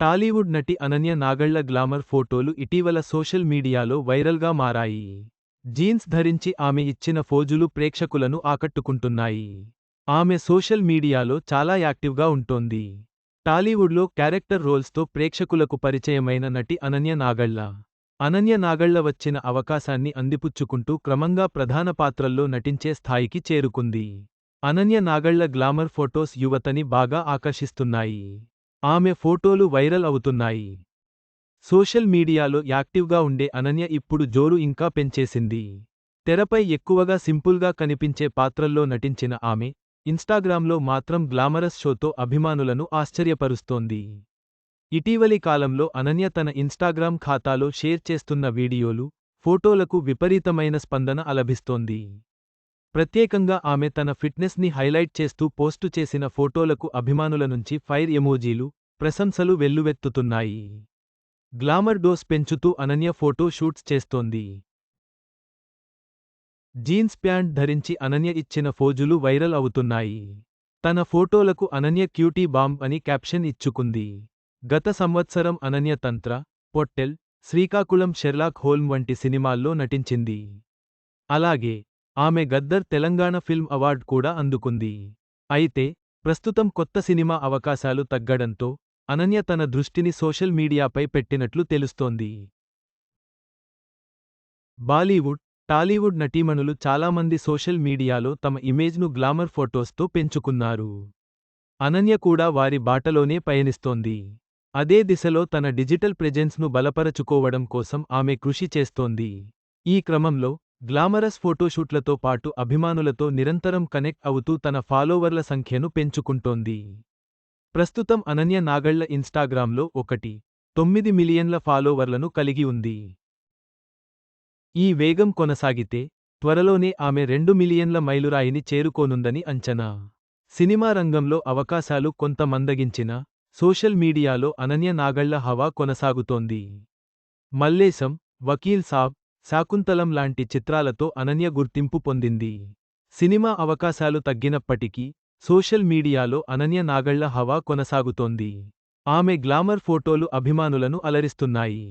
టాలీవుడ్ నటి అనన్య నాగళ్ళ గ్లామర్ ఫోటోలు ఇటీవల సోషల్ మీడియాలో వైరల్గా మారాయి. జీన్స్ ధరించి ఆమె ఇచ్చిన ఫోజులు ప్రేక్షకులను ఆకట్టుకుంటున్నాయి. ఆమె సోషల్ మీడియాలో చాలా యాక్టివ్గా ఉంటోంది. టాలీవుడ్లో క్యారెక్టర్ రోల్స్తో ప్రేక్షకులకు పరిచయమైన నటి అనన్య నాగళ్ళ. అనన్య నాగళ్ళ వచ్చిన అవకాశాన్ని అందిపుచ్చుకుంటూ క్రమంగా ప్రధాన పాత్రల్లో నటించే స్థాయికి చేరుకుంది. అనన్య నాగళ్ళ గ్లామర్ ఫొటోస్ యువతని బాగా ఆకర్షిస్తున్నాయి. ఆమె ఫోటోలు వైరల్ అవుతున్నాయి. సోషల్ మీడియాలో యాక్టివ్గా ఉండే అనన్య ఇప్పుడు జోరు ఇంకా పెంచేసింది. తెరపై ఎక్కువగా సింపుల్గా కనిపించే పాత్రల్లో నటించిన ఆమె ఇన్స్టాగ్రామ్లో మాత్రం గ్లామరస్ షోతో అభిమానులను ఆశ్చర్యపరుస్తోంది. ఇటీవలి కాలంలో అనన్య తన ఇన్స్టాగ్రామ్ ఖాతాలో షేర్ చేస్తున్న వీడియోలు ఫోటోలకు విపరీతమైన స్పందన అలభిస్తోంది. ప్రత్యేకంగా ఆమె తన ఫిట్నెస్ని హైలైట్ చేస్తూ పోస్టు చేసిన ఫోటోలకు అభిమానుల నుంచి ఫైర్ ఎమోజీలు ప్రశంసలు వెల్లువెత్తుతున్నాయి. గ్లామర్ డోస్ పెంచుతూ అనన్య ఫోటో షూట్స్ చేస్తోంది. జీన్స్ ప్యాంట్ ధరించి అనన్య ఇచ్చిన ఫోజులు వైరల్ అవుతున్నాయి. తన ఫోటోలకు అనన్య క్యూటీ బాంబ్ అని క్యాప్షన్ ఇచ్చుకుంది. గత సంవత్సరం అనన్య తంత్ర పొట్టెల్ శ్రీకాకుళం షెర్లాక్ హోల్మ్ వంటి సినిమాల్లో నటించింది. అలాగే ఆమె గద్దర్ తెలంగాణ ఫిల్మ్ అవార్డ్ కూడా అందుకుంది. అయితే ప్రస్తుతం కొత్త సినిమా అవకాశాలు తగ్గడంతో అనన్య తన దృష్టిని సోషల్ మీడియాపై పెట్టినట్లు తెలుస్తోంది. బాలీవుడ్ టాలీవుడ్ నటీమణులు చాలామంది సోషల్ మీడియాలో తమ ఇమేజ్ను గ్లామర్ ఫొటోస్తో పెంచుకున్నారు. అనన్య కూడా వారి బాటలోనే పయనిస్తోంది. అదే దిశలో తన డిజిటల్ ప్రెజెన్స్ను బలపరచుకోవడం కోసం ఆమె కృషి చేస్తోంది. ఈ క్రమంలో గ్లామరస్ ఫోటోషూట్లతో పాటు అభిమానులతో నిరంతరం కనెక్ట్ అవుతూ తన ఫాలోవర్ల సంఖ్యను పెంచుకుంటోంది. ప్రస్తుతం అనన్య నాగళ్ళ ఇన్స్టాగ్రామ్లో ఒకటి తొమ్మిది మిలియన్ల ఫాలోవర్లను కలిగి ఉంది. ఈ వేగం కొనసాగితే త్వరలోనే ఆమె రెండు మిలియన్ల మైలురాయిని చేరుకోనుందని అంచనా. సినిమా రంగంలో అవకాశాలు కొంత మందగించిన సోషల్ మీడియాలో అనన్య నాగళ్ళ హవా కొనసాగుతోంది. మల్లేశం వకీల్ సాబ్ శాకుంతలం లాంటి చిత్రాలతో అనన్య గుర్తింపు పొందింది. సినిమా అవకాశాలు తగ్గినప్పటికీ సోషల్ మీడియాలో అనన్య నాగళ్ళ హవా కొనసాగుతోంది. ఆమె గ్లామర్ ఫోటోలు అభిమానులను అలరిస్తున్నాయి.